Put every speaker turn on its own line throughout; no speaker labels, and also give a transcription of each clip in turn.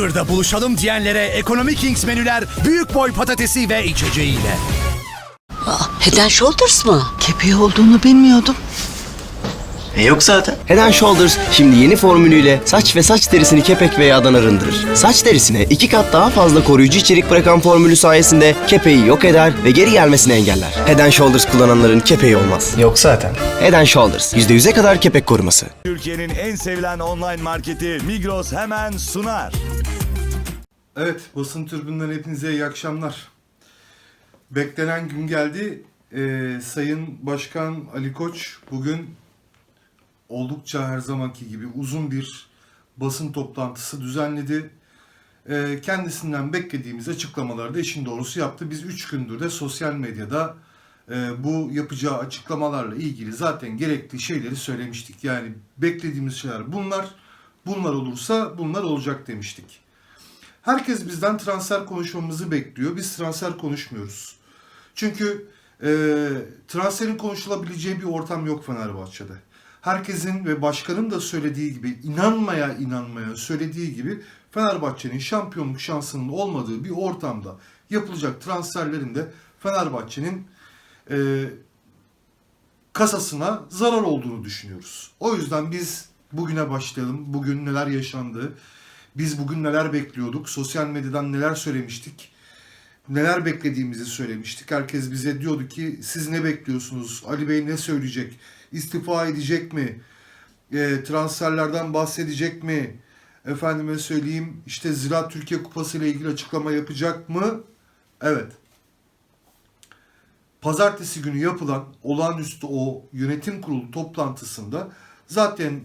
Burger'da buluşalım diyenlere Ekonomi Kings menüler büyük boy patatesi ve içeceğiyle.
Head and Shoulders mı?
Kepeği olduğunu bilmiyordum.
E yok zaten.
Head and Shoulders şimdi yeni formülüyle saç ve saç derisini kepek ve yağdan arındırır. Saç derisine iki kat daha fazla koruyucu içerik bırakan formülü sayesinde kepeği yok eder ve geri gelmesini engeller. Head and Shoulders kullananların kepeği olmaz.
Yok zaten.
Head and Shoulders %100'e kadar kepek koruması.
Türkiye'nin en sevilen online marketi Migros hemen sunar.
Evet, basın tribünden hepinize iyi akşamlar. Beklenen gün geldi. Ee, Sayın Başkan Ali Koç bugün oldukça her zamanki gibi uzun bir basın toplantısı düzenledi. Ee, kendisinden beklediğimiz açıklamaları da işin doğrusu yaptı. Biz 3 gündür de sosyal medyada e, bu yapacağı açıklamalarla ilgili zaten gerekli şeyleri söylemiştik. Yani beklediğimiz şeyler bunlar. Bunlar olursa bunlar olacak demiştik. Herkes bizden transfer konuşmamızı bekliyor. Biz transfer konuşmuyoruz. Çünkü e, transferin konuşulabileceği bir ortam yok Fenerbahçe'de. Herkesin ve başkanın da söylediği gibi inanmaya inanmaya söylediği gibi Fenerbahçe'nin şampiyonluk şansının olmadığı bir ortamda yapılacak transferlerin de Fenerbahçe'nin e, kasasına zarar olduğunu düşünüyoruz. O yüzden biz bugüne başlayalım. Bugün neler yaşandı? Biz bugün neler bekliyorduk? Sosyal medyadan neler söylemiştik? Neler beklediğimizi söylemiştik. Herkes bize diyordu ki siz ne bekliyorsunuz? Ali Bey ne söyleyecek? İstifa edecek mi? E, transferlerden bahsedecek mi? Efendime söyleyeyim işte Ziraat Türkiye Kupası ile ilgili açıklama yapacak mı? Evet pazartesi günü yapılan olağanüstü o yönetim kurulu toplantısında zaten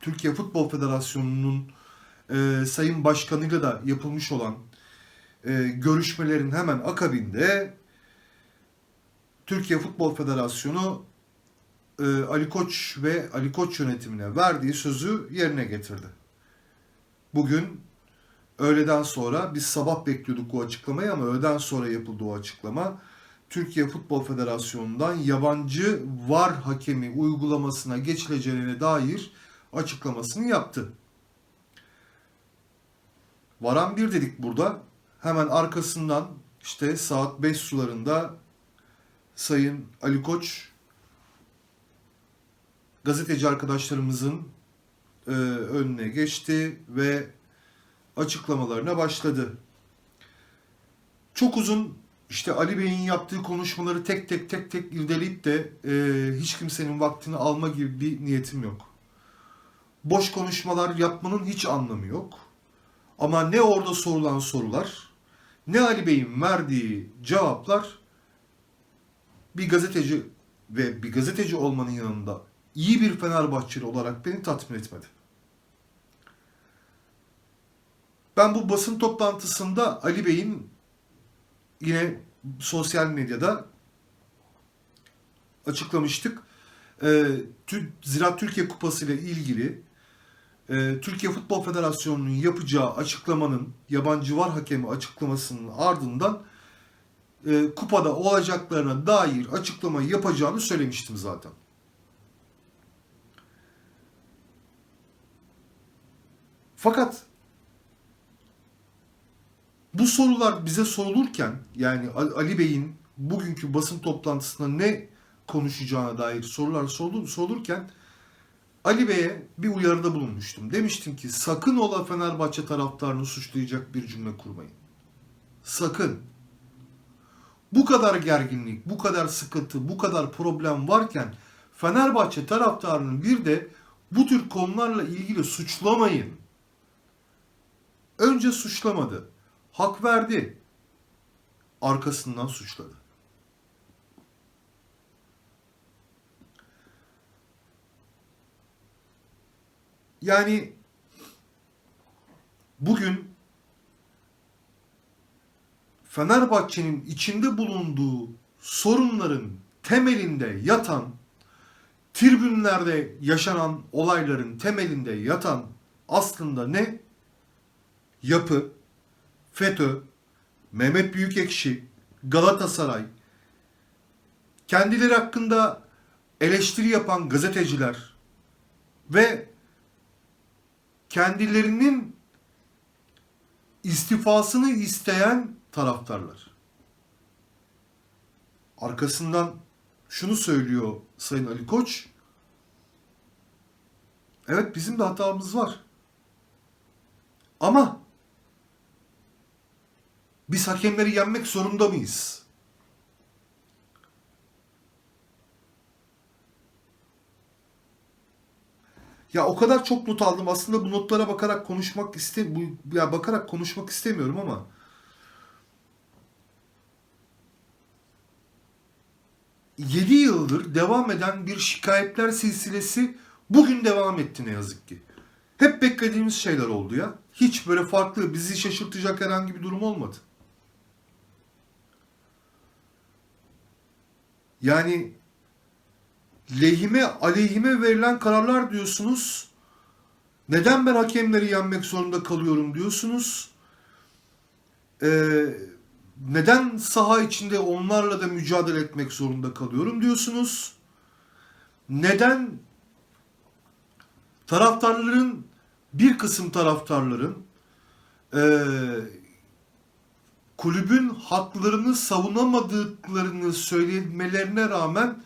Türkiye Futbol Federasyonu'nun e, Sayın Başkanı'yla da yapılmış olan e, görüşmelerin hemen akabinde Türkiye Futbol Federasyonu e, Ali Koç ve Ali Koç yönetimine verdiği sözü yerine getirdi. Bugün öğleden sonra biz sabah bekliyorduk o açıklamayı ama öğleden sonra yapıldı o açıklama. Türkiye Futbol Federasyonu'ndan yabancı VAR hakemi uygulamasına geçileceğine dair açıklamasını yaptı. Varan bir dedik burada. Hemen arkasından işte saat 5 sularında Sayın Ali Koç gazeteci arkadaşlarımızın e, önüne geçti ve açıklamalarına başladı. Çok uzun işte Ali Bey'in yaptığı konuşmaları tek tek tek tek irdeleyip de e, hiç kimsenin vaktini alma gibi bir niyetim yok. Boş konuşmalar yapmanın hiç anlamı yok. Ama ne orada sorulan sorular, ne Ali Bey'in verdiği cevaplar bir gazeteci ve bir gazeteci olmanın yanında iyi bir Fenerbahçeli olarak beni tatmin etmedi. Ben bu basın toplantısında Ali Bey'in yine sosyal medyada açıklamıştık. Ee, Ziraat Türkiye Kupası ile ilgili e, Türkiye Futbol Federasyonu'nun yapacağı açıklamanın yabancı var hakemi açıklamasının ardından e, kupada olacaklarına dair açıklama yapacağını söylemiştim zaten. Fakat bu sorular bize sorulurken yani Ali Bey'in bugünkü basın toplantısında ne konuşacağına dair sorular sorulur, sorulurken Ali Bey'e bir uyarıda bulunmuştum. Demiştim ki sakın ola Fenerbahçe taraftarını suçlayacak bir cümle kurmayın. Sakın. Bu kadar gerginlik, bu kadar sıkıntı, bu kadar problem varken Fenerbahçe taraftarının bir de bu tür konularla ilgili suçlamayın. Önce suçlamadı hak verdi. Arkasından suçladı. Yani bugün Fenerbahçe'nin içinde bulunduğu sorunların temelinde yatan, tribünlerde yaşanan olayların temelinde yatan aslında ne? Yapı, FETÖ, Mehmet Büyükekşi, Galatasaray, kendileri hakkında eleştiri yapan gazeteciler ve kendilerinin istifasını isteyen taraftarlar. Arkasından şunu söylüyor Sayın Ali Koç. Evet bizim de hatamız var. Ama biz hakemleri yenmek zorunda mıyız? Ya o kadar çok not aldım. Aslında bu notlara bakarak konuşmak iste bu ya bakarak konuşmak istemiyorum ama Yedi yıldır devam eden bir şikayetler silsilesi bugün devam etti ne yazık ki. Hep beklediğimiz şeyler oldu ya. Hiç böyle farklı, bizi şaşırtacak herhangi bir durum olmadı. Yani lehime, aleyhime verilen kararlar diyorsunuz. Neden ben hakemleri yenmek zorunda kalıyorum diyorsunuz. Ee, neden saha içinde onlarla da mücadele etmek zorunda kalıyorum diyorsunuz. Neden taraftarların bir kısım taraftarların eee, kulübün haklarını savunamadıklarını söylemelerine rağmen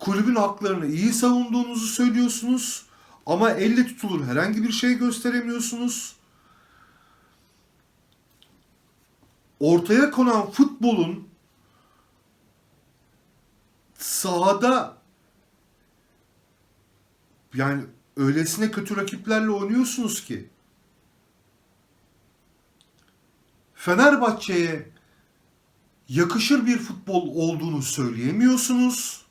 kulübün haklarını iyi savunduğunuzu söylüyorsunuz ama elle tutulur herhangi bir şey gösteremiyorsunuz. Ortaya konan futbolun sahada yani öylesine kötü rakiplerle oynuyorsunuz ki Fenerbahçe'ye yakışır bir futbol olduğunu söyleyemiyorsunuz.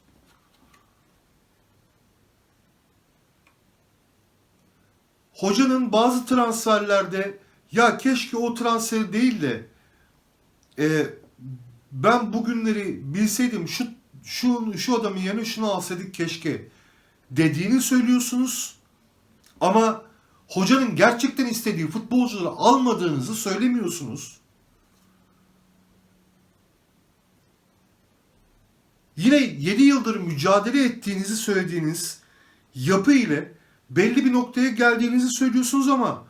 Hocanın bazı transferlerde ya keşke o transfer değil de e, ben bugünleri bilseydim şu şu şu adamın yerine şunu alsaydık keşke dediğini söylüyorsunuz. Ama hocanın gerçekten istediği futbolcuları almadığınızı söylemiyorsunuz. Yine 7 yıldır mücadele ettiğinizi söylediğiniz yapı ile belli bir noktaya geldiğinizi söylüyorsunuz ama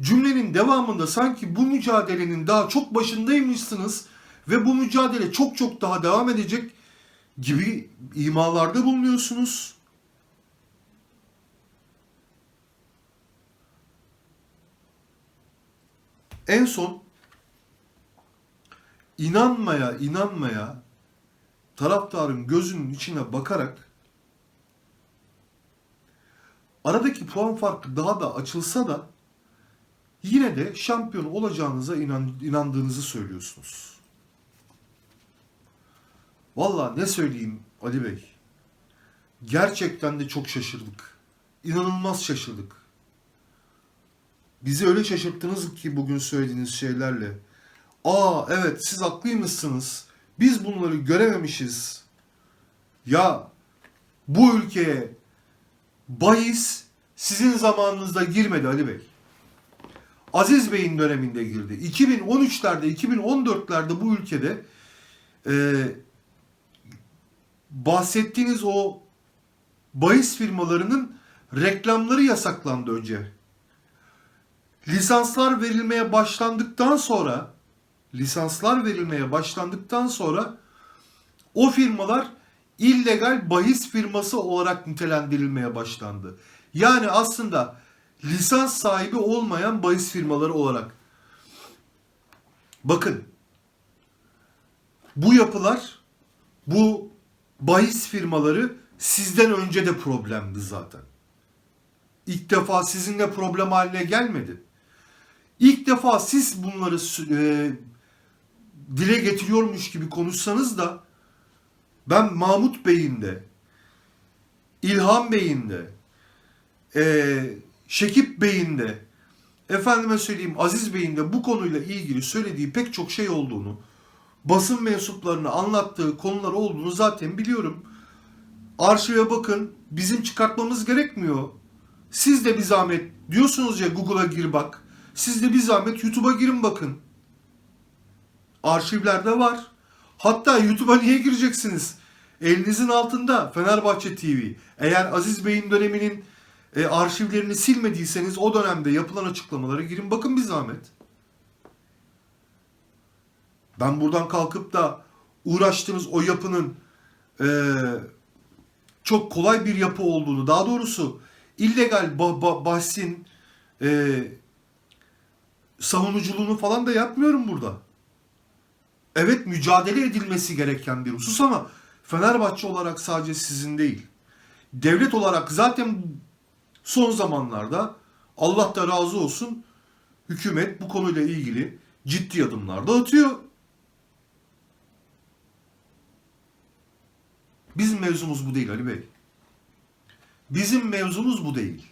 cümlenin devamında sanki bu mücadelenin daha çok başındaymışsınız ve bu mücadele çok çok daha devam edecek gibi imalarda bulunuyorsunuz. En son inanmaya inanmaya taraftarın gözünün içine bakarak aradaki puan farkı daha da açılsa da yine de şampiyon olacağınıza inan, inandığınızı söylüyorsunuz. Valla ne söyleyeyim Ali Bey. Gerçekten de çok şaşırdık. İnanılmaz şaşırdık. Bizi öyle şaşırttınız ki bugün söylediğiniz şeylerle. Aa evet siz haklıymışsınız. Biz bunları görememişiz. Ya bu ülkeye bahis sizin zamanınızda girmedi Ali Bey. Aziz Bey'in döneminde girdi. 2013'lerde, 2014'lerde bu ülkede e, bahsettiğiniz o bahis firmalarının reklamları yasaklandı önce. Lisanslar verilmeye başlandıktan sonra lisanslar verilmeye başlandıktan sonra o firmalar illegal bahis firması olarak nitelendirilmeye başlandı. Yani aslında lisans sahibi olmayan bahis firmaları olarak. Bakın bu yapılar bu bahis firmaları sizden önce de problemdi zaten. İlk defa sizinle problem haline gelmedi. İlk defa siz bunları e, dile getiriyormuş gibi konuşsanız da ben Mahmut Bey'in de İlhan Bey'in de e, Şekip Bey'in de efendime söyleyeyim Aziz Bey'in de bu konuyla ilgili söylediği pek çok şey olduğunu basın mensuplarına anlattığı konular olduğunu zaten biliyorum. Arşive bakın bizim çıkartmamız gerekmiyor. Siz de bir zahmet diyorsunuz ya Google'a gir bak. Siz de bir zahmet YouTube'a girin bakın. Arşivlerde var. Hatta YouTube'a niye gireceksiniz? Elinizin altında Fenerbahçe TV. Eğer Aziz Bey'in döneminin e, arşivlerini silmediyseniz o dönemde yapılan açıklamalara girin bakın bir zahmet. Ben buradan kalkıp da uğraştığınız o yapının eee, çok kolay bir yapı olduğunu, daha doğrusu illegal ba- ba- bahsin eee, savunuculuğunu falan da yapmıyorum burada. Evet mücadele edilmesi gereken bir husus ama Fenerbahçe olarak sadece sizin değil. Devlet olarak zaten son zamanlarda Allah da razı olsun hükümet bu konuyla ilgili ciddi adımlar da atıyor. Bizim mevzumuz bu değil Ali Bey. Bizim mevzumuz bu değil.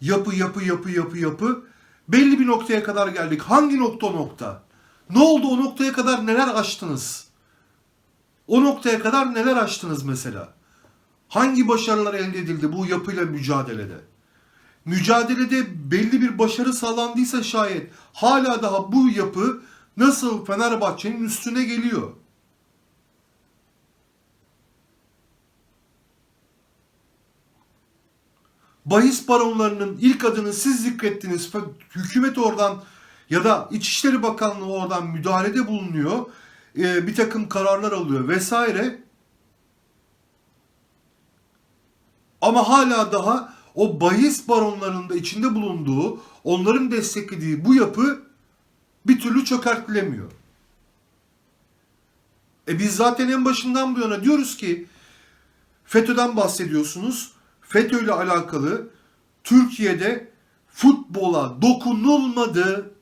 Yapı yapı yapı yapı yapı belli bir noktaya kadar geldik. Hangi nokta o nokta? Ne oldu o noktaya kadar neler aştınız? O noktaya kadar neler aştınız mesela? Hangi başarılar elde edildi bu yapıyla mücadelede? Mücadelede belli bir başarı sağlandıysa şayet hala daha bu yapı nasıl Fenerbahçe'nin üstüne geliyor? bahis baronlarının ilk adını siz zikrettiniz. Hükümet oradan ya da İçişleri Bakanlığı oradan müdahalede bulunuyor. Ee, bir takım kararlar alıyor vesaire. Ama hala daha o bahis baronlarının da içinde bulunduğu, onların desteklediği bu yapı bir türlü çökertilemiyor. E biz zaten en başından bu yana diyoruz ki FETÖ'den bahsediyorsunuz. FETÖ ile alakalı Türkiye'de futbola dokunulmadı.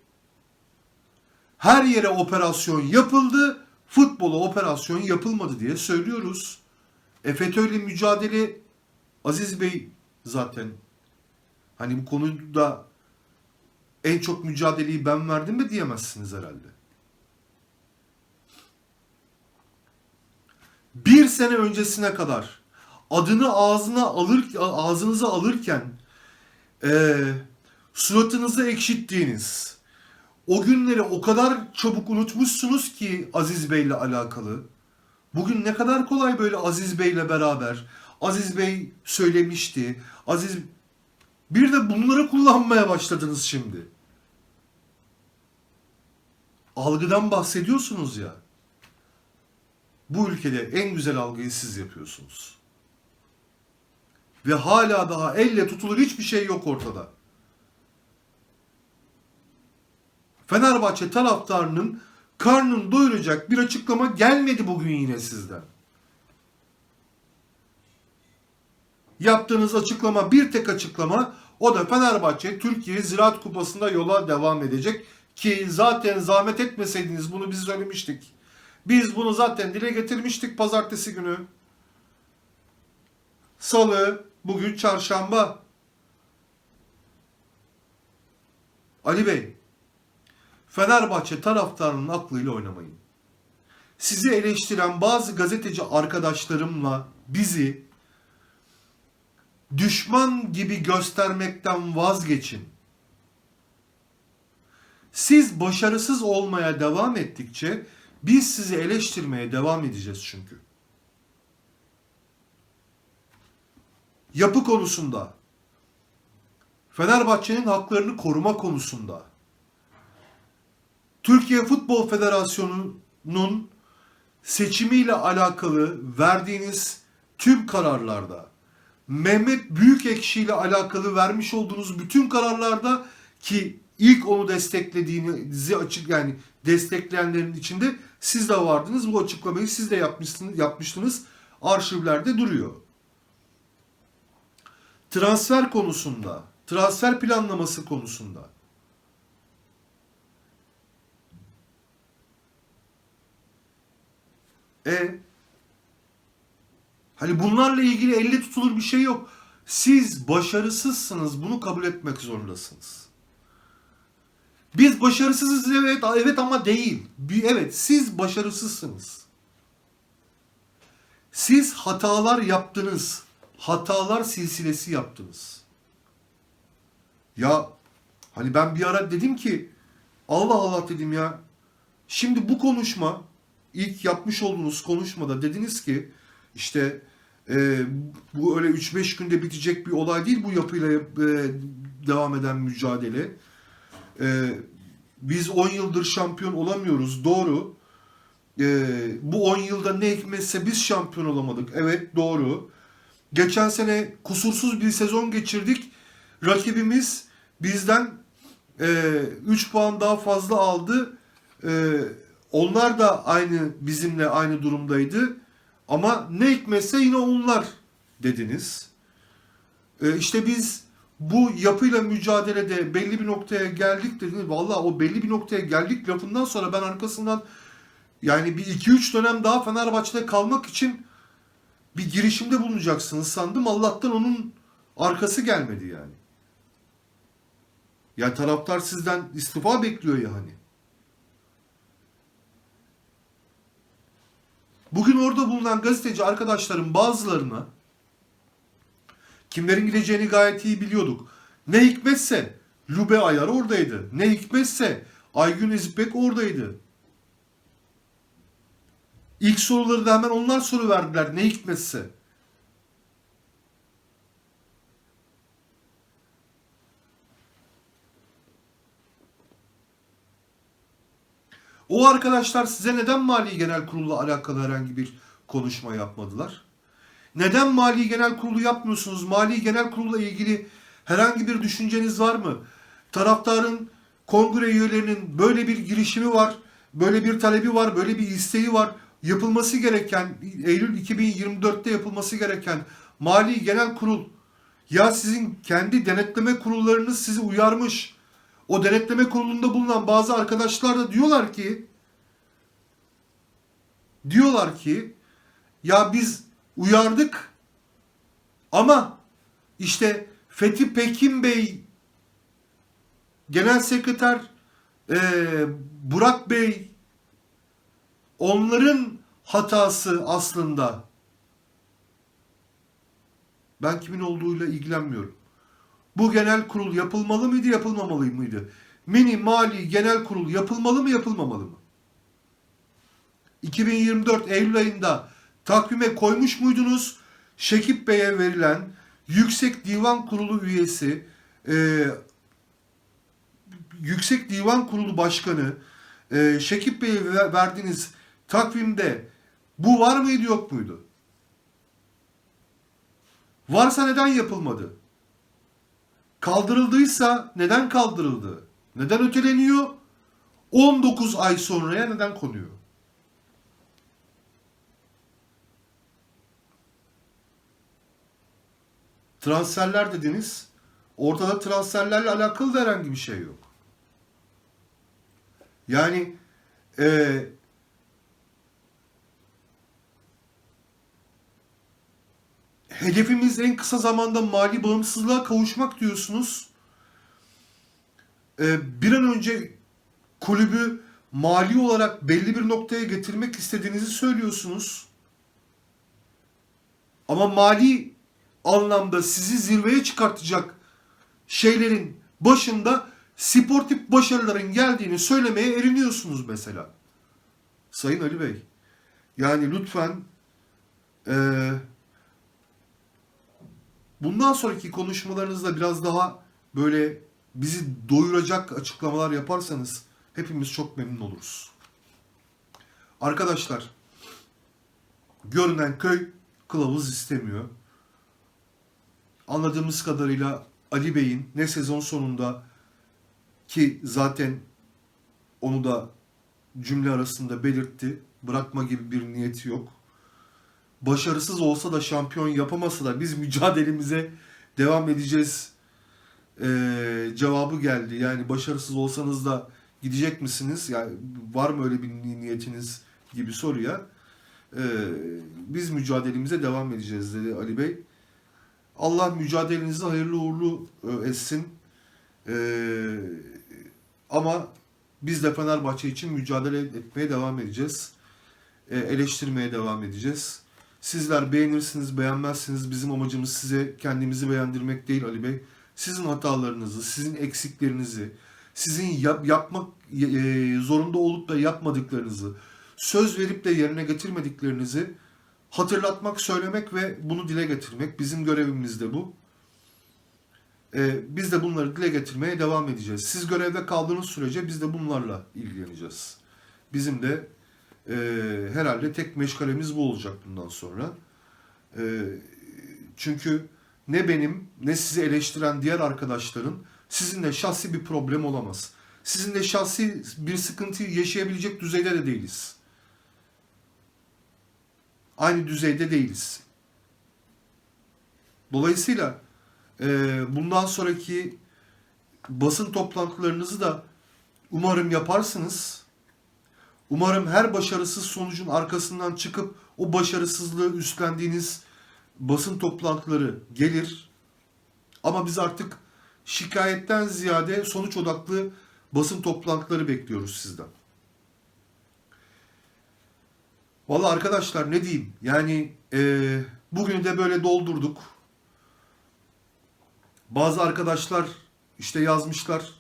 Her yere operasyon yapıldı. Futbola operasyon yapılmadı diye söylüyoruz. E FETÖ ile mücadele Aziz Bey zaten hani bu konuda en çok mücadeleyi ben verdim mi diyemezsiniz herhalde. bir sene öncesine kadar adını ağzına alır ağzınıza alırken eee suratınızı ekşittiğiniz o günleri o kadar çabuk unutmuşsunuz ki Aziz Bey'le alakalı. Bugün ne kadar kolay böyle Aziz Bey'le beraber. Aziz Bey söylemişti. Aziz bir de bunları kullanmaya başladınız şimdi. Algıdan bahsediyorsunuz ya. Bu ülkede en güzel algıyı siz yapıyorsunuz. Ve hala daha elle tutulur hiçbir şey yok ortada. Fenerbahçe taraftarının karnını doyuracak bir açıklama gelmedi bugün yine sizden. Yaptığınız açıklama bir tek açıklama o da Fenerbahçe Türkiye Ziraat Kupası'nda yola devam edecek ki zaten zahmet etmeseydiniz bunu biz söylemiştik. Biz bunu zaten dile getirmiştik pazartesi günü. Salı, bugün çarşamba. Ali Bey, Fenerbahçe taraftarının aklıyla oynamayın. Sizi eleştiren bazı gazeteci arkadaşlarımla bizi düşman gibi göstermekten vazgeçin. Siz başarısız olmaya devam ettikçe biz sizi eleştirmeye devam edeceğiz çünkü. Yapı konusunda, Fenerbahçe'nin haklarını koruma konusunda, Türkiye Futbol Federasyonu'nun seçimiyle alakalı verdiğiniz tüm kararlarda, Mehmet Büyükekşi ile alakalı vermiş olduğunuz bütün kararlarda ki ilk onu desteklediğinizi açık yani destekleyenlerin içinde siz de vardınız. Bu açıklamayı siz de yapmışsınız, yapmıştınız. Arşivlerde duruyor. Transfer konusunda, transfer planlaması konusunda E hani bunlarla ilgili elle tutulur bir şey yok. Siz başarısızsınız. Bunu kabul etmek zorundasınız. Biz başarısızız evet evet ama değil. Evet siz başarısızsınız. Siz hatalar yaptınız. Hatalar silsilesi yaptınız. Ya hani ben bir ara dedim ki Allah Allah dedim ya. Şimdi bu konuşma ilk yapmış olduğunuz konuşmada dediniz ki işte e, bu öyle 3-5 günde bitecek bir olay değil bu yapıyla e, devam eden mücadele. E, biz 10 yıldır şampiyon olamıyoruz. Doğru. Ee, bu 10 yılda ne hikmetse biz şampiyon olamadık. Evet doğru. Geçen sene kusursuz bir sezon geçirdik. Rakibimiz bizden 3 puan daha fazla aldı. E, onlar da aynı bizimle aynı durumdaydı. Ama ne hikmetse yine onlar dediniz. E, işte biz bu yapıyla mücadelede belli bir noktaya geldik dediniz. Vallahi o belli bir noktaya geldik lafından sonra ben arkasından yani bir 2-3 dönem daha Fenerbahçe'de kalmak için bir girişimde bulunacaksınız sandım. Allah'tan onun arkası gelmedi yani. Ya taraftar sizden istifa bekliyor yani. Bugün orada bulunan gazeteci arkadaşların bazılarına kimlerin gideceğini gayet iyi biliyorduk. Ne hikmetse Lube Ayar oradaydı. Ne hikmetse Aygün İzbek oradaydı. İlk soruları da hemen onlar soru verdiler. Ne hikmetse. O arkadaşlar size neden Mali Genel Kurulu'la alakalı herhangi bir konuşma yapmadılar? Neden Mali Genel Kurulu yapmıyorsunuz? Mali Genel Kurulu'la ilgili herhangi bir düşünceniz var mı? Taraftarın kongre üyelerinin böyle bir girişimi var, böyle bir talebi var, böyle bir isteği var. Yapılması gereken, Eylül 2024'te yapılması gereken Mali Genel Kurul ya sizin kendi denetleme kurullarınız sizi uyarmış. O denetleme kurulunda bulunan bazı arkadaşlar da diyorlar ki diyorlar ki ya biz uyardık ama işte Fethi Pekin Bey Genel Sekreter eee, Burak Bey onların hatası aslında. Ben kimin olduğuyla ilgilenmiyorum. Bu genel kurul yapılmalı mıydı, yapılmamalı mıydı? Mini mali genel kurul yapılmalı mı, yapılmamalı mı? 2024 Eylül ayında takvime koymuş muydunuz? Şekip Bey'e verilen Yüksek Divan Kurulu üyesi, e, Yüksek Divan Kurulu Başkanı e, Şekip Bey'e ver- verdiğiniz takvimde bu var mıydı, yok muydu? Varsa neden yapılmadı? Kaldırıldıysa neden kaldırıldı? Neden öteleniyor? 19 ay sonraya neden konuyor? Transferler dediniz. Ortada transferlerle alakalı da herhangi bir şey yok. Yani e, hedefimiz en kısa zamanda mali bağımsızlığa kavuşmak diyorsunuz. Ee, bir an önce kulübü mali olarak belli bir noktaya getirmek istediğinizi söylüyorsunuz. Ama mali anlamda sizi zirveye çıkartacak şeylerin başında sportif başarıların geldiğini söylemeye eriniyorsunuz mesela. Sayın Ali Bey. Yani lütfen eee bundan sonraki konuşmalarınızda biraz daha böyle bizi doyuracak açıklamalar yaparsanız hepimiz çok memnun oluruz. Arkadaşlar, görünen köy kılavuz istemiyor. Anladığımız kadarıyla Ali Bey'in ne sezon sonunda ki zaten onu da cümle arasında belirtti. Bırakma gibi bir niyeti yok başarısız olsa da şampiyon yapamasa da biz mücadelemize devam edeceğiz ee, cevabı geldi. Yani başarısız olsanız da gidecek misiniz? Yani var mı öyle bir ni- niyetiniz gibi soruya ee, biz mücadelemize devam edeceğiz dedi Ali Bey. Allah mücadelenizi hayırlı uğurlu e, etsin. Ee, ama biz de Fenerbahçe için mücadele etmeye devam edeceğiz. Ee, eleştirmeye devam edeceğiz. Sizler beğenirsiniz, beğenmezsiniz. Bizim amacımız size kendimizi beğendirmek değil Ali Bey. Sizin hatalarınızı, sizin eksiklerinizi, sizin yap, yapmak e, zorunda olup da yapmadıklarınızı, söz verip de yerine getirmediklerinizi hatırlatmak, söylemek ve bunu dile getirmek. Bizim görevimiz de bu. E, biz de bunları dile getirmeye devam edeceğiz. Siz görevde kaldığınız sürece biz de bunlarla ilgileneceğiz. Bizim de e, herhalde tek meşgalemiz bu olacak bundan sonra. E, çünkü ne benim ne sizi eleştiren diğer arkadaşların sizinle şahsi bir problem olamaz. Sizinle şahsi bir sıkıntıyı yaşayabilecek düzeyde de değiliz. Aynı düzeyde değiliz. Dolayısıyla e, bundan sonraki basın toplantılarınızı da umarım yaparsınız. Umarım her başarısız sonucun arkasından çıkıp o başarısızlığı üstlendiğiniz basın toplantıları gelir. Ama biz artık şikayetten ziyade sonuç odaklı basın toplantıları bekliyoruz sizden. Valla arkadaşlar ne diyeyim yani e, bugünü de böyle doldurduk. Bazı arkadaşlar işte yazmışlar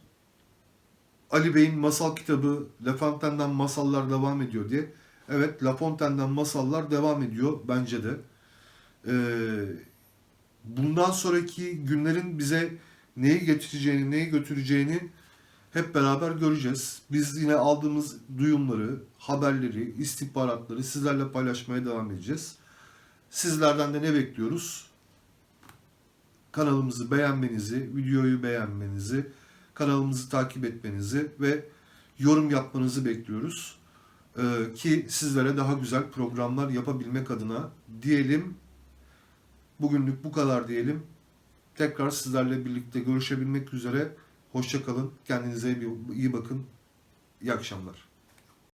Ali Bey'in masal kitabı La Fontaine'den masallar devam ediyor diye. Evet La Fontaine'den masallar devam ediyor bence de. Ee, bundan sonraki günlerin bize neyi getireceğini, neyi götüreceğini hep beraber göreceğiz. Biz yine aldığımız duyumları, haberleri, istihbaratları sizlerle paylaşmaya devam edeceğiz. Sizlerden de ne bekliyoruz? Kanalımızı beğenmenizi, videoyu beğenmenizi, kanalımızı takip etmenizi ve yorum yapmanızı bekliyoruz. Ee, ki sizlere daha güzel programlar yapabilmek adına diyelim. Bugünlük bu kadar diyelim. Tekrar sizlerle birlikte görüşebilmek üzere. Hoşçakalın. Kendinize iyi bakın. İyi akşamlar.